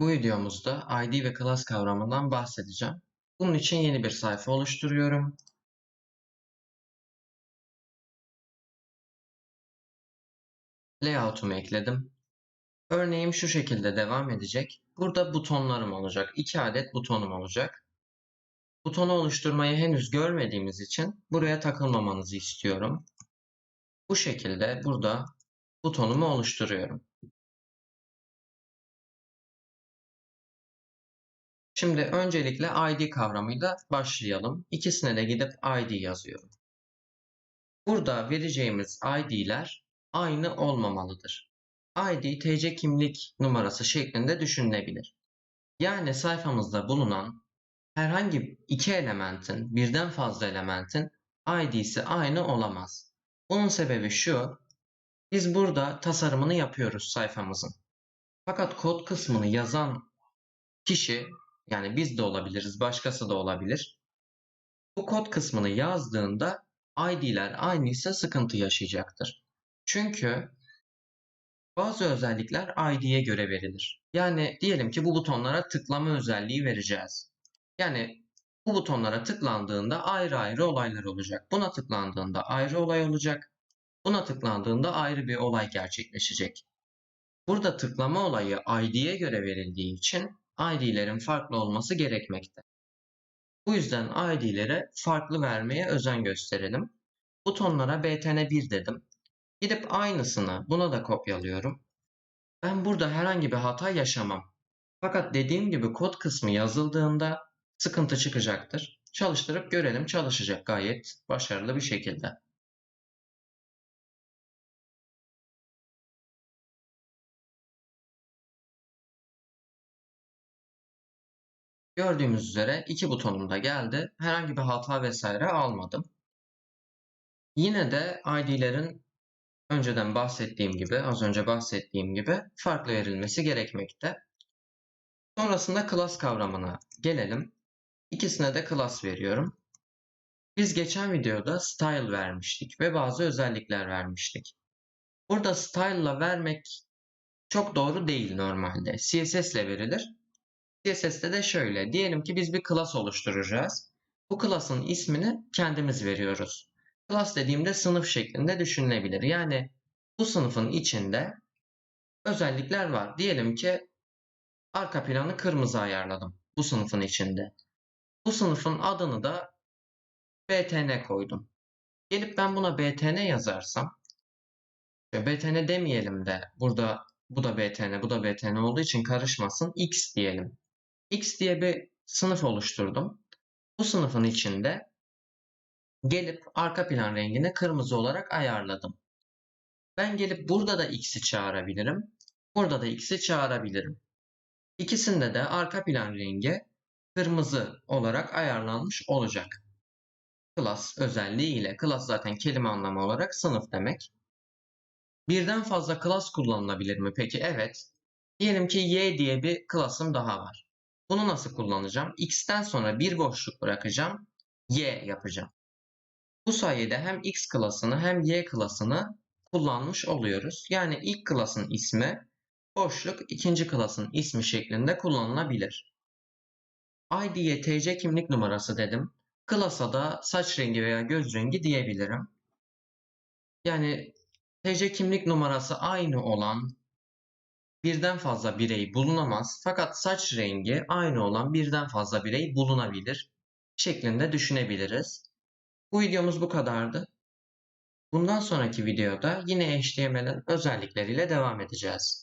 Bu videomuzda ID ve class kavramından bahsedeceğim. Bunun için yeni bir sayfa oluşturuyorum. Layout'umu ekledim. Örneğim şu şekilde devam edecek. Burada butonlarım olacak. 2 adet butonum olacak. Butonu oluşturmayı henüz görmediğimiz için buraya takılmamanızı istiyorum. Bu şekilde burada butonumu oluşturuyorum. Şimdi öncelikle ID kavramıyla başlayalım. İkisine de gidip ID yazıyorum. Burada vereceğimiz ID'ler aynı olmamalıdır. ID TC kimlik numarası şeklinde düşünülebilir. Yani sayfamızda bulunan herhangi iki elementin, birden fazla elementin ID'si aynı olamaz. Bunun sebebi şu, biz burada tasarımını yapıyoruz sayfamızın. Fakat kod kısmını yazan kişi yani biz de olabiliriz, başkası da olabilir. Bu kod kısmını yazdığında ID'ler aynıysa sıkıntı yaşayacaktır. Çünkü bazı özellikler ID'ye göre verilir. Yani diyelim ki bu butonlara tıklama özelliği vereceğiz. Yani bu butonlara tıklandığında ayrı ayrı olaylar olacak. Buna tıklandığında ayrı olay olacak. Buna tıklandığında ayrı bir olay gerçekleşecek. Burada tıklama olayı ID'ye göre verildiği için ID'lerin farklı olması gerekmekte. Bu yüzden ID'lere farklı vermeye özen gösterelim. Butonlara btn1 dedim. Gidip aynısını buna da kopyalıyorum. Ben burada herhangi bir hata yaşamam. Fakat dediğim gibi kod kısmı yazıldığında sıkıntı çıkacaktır. Çalıştırıp görelim çalışacak gayet başarılı bir şekilde. Gördüğümüz üzere iki butonum da geldi. Herhangi bir hata vesaire almadım. Yine de ID'lerin önceden bahsettiğim gibi, az önce bahsettiğim gibi farklı verilmesi gerekmekte. Sonrasında class kavramına gelelim. İkisine de class veriyorum. Biz geçen videoda style vermiştik ve bazı özellikler vermiştik. Burada style ile vermek çok doğru değil normalde. CSS ile verilir. CSS'te de şöyle. Diyelim ki biz bir class oluşturacağız. Bu class'ın ismini kendimiz veriyoruz. Class dediğimde sınıf şeklinde düşünülebilir. Yani bu sınıfın içinde özellikler var. Diyelim ki arka planı kırmızı ayarladım bu sınıfın içinde. Bu sınıfın adını da btn koydum. Gelip ben buna btn yazarsam btn demeyelim de burada bu da btn bu da btn olduğu için karışmasın x diyelim. X diye bir sınıf oluşturdum. Bu sınıfın içinde gelip arka plan rengini kırmızı olarak ayarladım. Ben gelip burada da X'i çağırabilirim. Burada da X'i çağırabilirim. İkisinde de arka plan rengi kırmızı olarak ayarlanmış olacak. Class özelliği ile class zaten kelime anlamı olarak sınıf demek. Birden fazla class kullanılabilir mi? Peki evet. Diyelim ki Y diye bir class'ım daha var. Bunu nasıl kullanacağım? X'ten sonra bir boşluk bırakacağım. Y yapacağım. Bu sayede hem X klasını hem Y klasını kullanmış oluyoruz. Yani ilk klasın ismi boşluk ikinci klasın ismi şeklinde kullanılabilir. ID'ye TC kimlik numarası dedim. Klasa da saç rengi veya göz rengi diyebilirim. Yani TC kimlik numarası aynı olan birden fazla birey bulunamaz fakat saç rengi aynı olan birden fazla birey bulunabilir şeklinde düşünebiliriz. Bu videomuz bu kadardı. Bundan sonraki videoda yine HTML'in özellikleriyle devam edeceğiz.